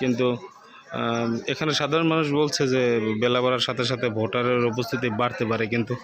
কিন্তু এখানে সাধারণ মানুষ বলছে যে বেলা বাড়ার সাথে সাথে ভোটারের উপস্থিতি বাড়তে পারে, কিন্তু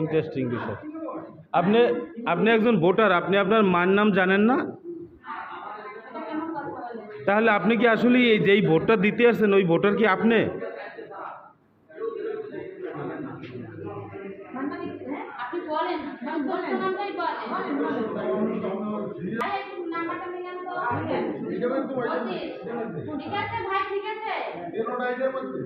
ইন্টারেস্টিং বিষয়। আপনি আপনি একজন ভোটার, আপনি আপনার মার নাম জানেন না? তাহলে আপনি কি আসলে এই যেই ভোটটা দিতে আসছেন, ওই ভোটার কি আপনি? আপনি বলেন। ঠিক আছে এই সময় বলছো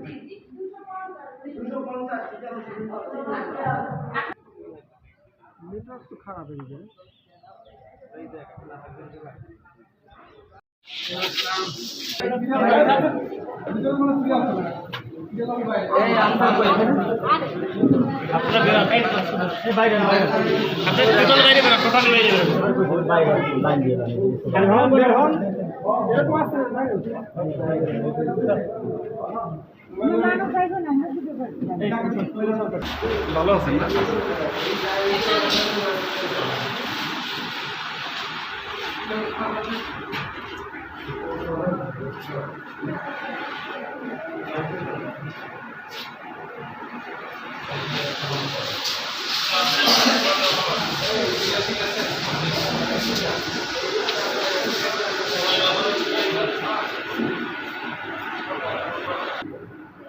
না তাকে কিন্তু চলে যেতে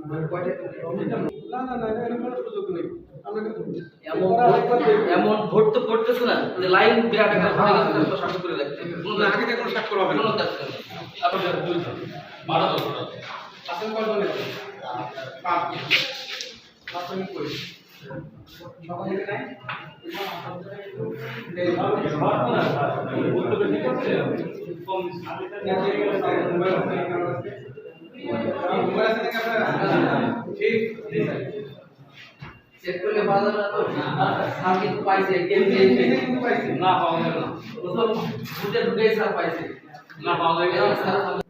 কিন্তু এমন দেখবে। এমন ভোট তো করতেছে না যে লাইন বিরাট একটা হয়ে গেছে তো করে রাখছে কোনো আগে থেকে কোনো স্বাক্ষর হবে না। কোনো দরকার নেই আপনার দুইজন বারো দশ আসেন কয়জনে? পাঁচ। পাঁচ মিনিট করি। সবাই এখানে নাই? এই মোবাইল আছে, ক্যামেরা আছে। মোবাইল আছে না ক্যামেরা আছে? ঠিক চেক করলে পাওয়া যাবে তো স্যার কিন্তু পাইছে, কেন এই দিয়েছে যে কিন্তু পাইছি। না পাওয়া যাবে না ওসব বুঝে ঢুকে স্যার পাইছে না পাওয়া যাবে না স্যার। আমাদের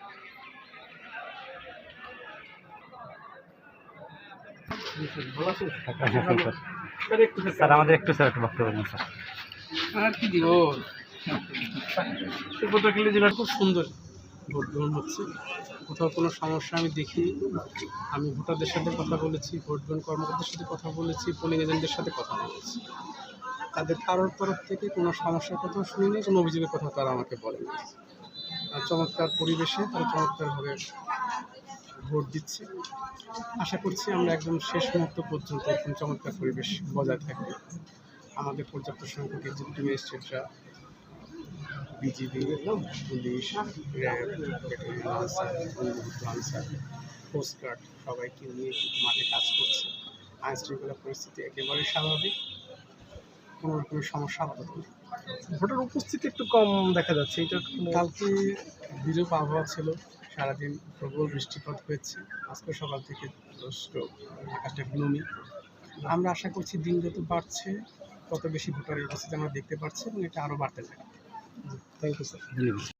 স্যার, আমাদের একটু স্যার একটু বক্তব্য দিন, স্যার। আর কি দিব? পটুয়াখালী জেলা খুব সুন্দর ভোট গ্রহণ হচ্ছে। কোথাও কোনো সমস্যা আমি দেখি আমি ভোটারদের সাথে কথা বলেছি, ভোট গ্রহণ কর্মকর্তার সাথে কথা বলেছি পোলিং এজেন্টদের সাথে কথা বলেছি। তাদের কারোর তরফ থেকে কোনো সমস্যার কথা শুনিনি, কোনো অভিযোগের কথা তারা আমাকে বলেনি। আর চমৎকার পরিবেশে, তারা চমৎকারভাবে ভোট দিচ্ছে। আশা করছি আমরা একদম শেষ মুহূর্ত পর্যন্ত এরকম চমৎকার পরিবেশ বজায় থাকবে। আমাদের পর্যাপ্ত সংখ্যক executive ম্যাজিস্ট্রেটরা BGB police RAB Ansar coast guard সবাইকে নিয়ে মাঠে কাজ করছে। আইন শৃঙ্খলা পরিস্থিতি একেবারেই স্বাভাবিক। কোনো রকমের সমস্যা আপাতত নেই। ভোটার উপস্থিতি একটু কম দেখা যাচ্ছে। এটা কালকে বিরূপ আবহাওয়া ছিল। সারাদিন প্রবল বৃষ্টিপাত হয়েছে। আজকে সকাল থেকে যথেষ্ট আকাশটা গ্লোমি। আমরা আশা করছি দিন যত বাড়ছে, তত বেশি ভোটারের উপস্থিতি আমরা দেখতে পাচ্ছি এবং এটা আরও বাড়তে থাকবে। থ্যাংক ইউ স্যার ধন্যবাদ